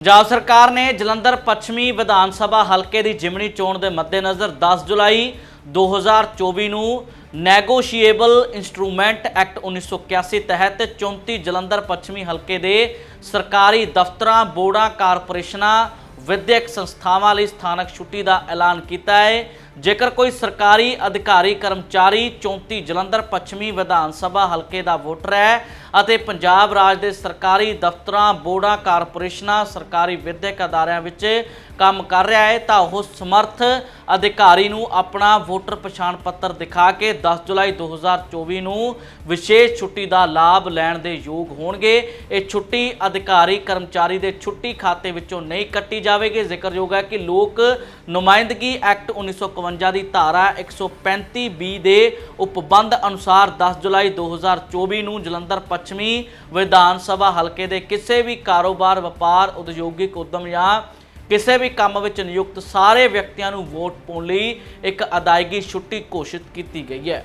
ਪੰਜਾਬ ਸਰਕਾਰ ਨੇ ਜਲੰਧਰ ਪੱਛਮੀ ਵਿਧਾਨ ਸਭਾ ਹਲਕੇ ਦੀ ਜਿਮਣੀ ਚੋਣ ਦੇ ਮੱਦੇਨਜ਼ਰ 10 ਜੁਲਾਈ 2024 ਨੂੰ ਨੈਗੋਸ਼ੀਏਬਲ ਇਨਸਟਰੂਮੈਂਟ ਐਕਟ 1981 ਤਹਿਤ 34 ਜਲੰਧਰ ਪੱਛਮੀ ਹਲਕੇ ਦੇ ਸਰਕਾਰੀ ਦਫ਼ਤਰਾਂ, ਬੋਰਡਾਂ, ਕਾਰਪੋਰੇਸ਼ਨਾਂ, ਵਿਦਿਅਕ ਸੰਸਥਾਵਾਂ ਲਈ ਸਥਾਨਕ ਛੁੱਟੀ ਦਾ ਐਲਾਨ ਕੀਤਾ ਹੈ। ਜੇਕਰ ਕੋਈ ਸਰਕਾਰੀ ਅਧਿਕਾਰੀ ਕਰਮਚਾਰੀ 34 ਜਲੰਧਰ ਪੱਛਮੀ ਵਿਧਾਨ ਸਭਾ ਹਲਕੇ ਦਾ ਵੋਟਰ ਹੈ ਅਤੇ ਪੰਜਾਬ ਰਾਜ ਦੇ ਸਰਕਾਰੀ ਦਫ਼ਤਰਾਂ, ਬੋਰਡਾਂ, ਕਾਰਪੋਰੇਸ਼ਨਾਂ, ਸਰਕਾਰੀ ਵਿਦਿਅਕ ਅਦਾਰਿਆਂ ਵਿੱਚ ਕੰਮ ਕਰ ਰਿਹਾ ਹੈ। ਤਾਂ ਉਹ ਸਮਰਥ ਅਧਿਕਾਰੀ ਨੂੰ ਆਪਣਾ ਵੋਟਰ ਪਛਾਣ ਪੱਤਰ ਦਿਖਾ ਕੇ 10 ਜੁਲਾਈ 2024 ਨੂੰ ਵਿਸ਼ੇਸ਼ ਛੁੱਟੀ ਦਾ ਲਾਭ ਲੈਣ ਦੇ ਯੋਗ ਹੋਣਗੇ। ਇਹ ਛੁੱਟੀ ਅਧਿਕਾਰੀ ਕਰਮਚਾਰੀ ਦੇ ਛੁੱਟੀ ਖਾਤੇ ਵਿੱਚੋਂ ਨਹੀਂ ਕੱਟੀ ਜਾਵੇਗੀ। ਜ਼ਿਕਰਯੋਗ ਹੈ ਕਿ ਲੋਕ ਨੁਮਾਇੰਦਗੀ ਐਕਟ 1951 ਦੀ ਧਾਰਾ 135 ਬੀ ਦੇ ਉਪਬੰਧ ਅਨੁਸਾਰ 10 ਜੁਲਾਈ 2024 ਨੂੰ ਜਲੰਧਰ ਪੱਛਮੀ ਵਿਧਾਨ ਸਭਾ ਹਲਕੇ ਦੇ ਕਿਸੇ ਵੀ ਕਾਰੋਬਾਰ, ਵਪਾਰ, ਉਦਯੋਗਿਕ ਉਦਮ ਜਾਂ ਕਿਸੇ ਵੀ ਕੰਮ ਵਿੱਚ ਨਿਯੁਕਤ ਸਾਰੇ ਵਿਅਕਤੀਆਂ ਨੂੰ ਵੋਟ ਪਾਉਣ ਲਈ ਇੱਕ ਅਦਾਇਗੀ ਛੁੱਟੀ ਘੋਸ਼ਿਤ ਕੀਤੀ ਗਈ ਹੈ।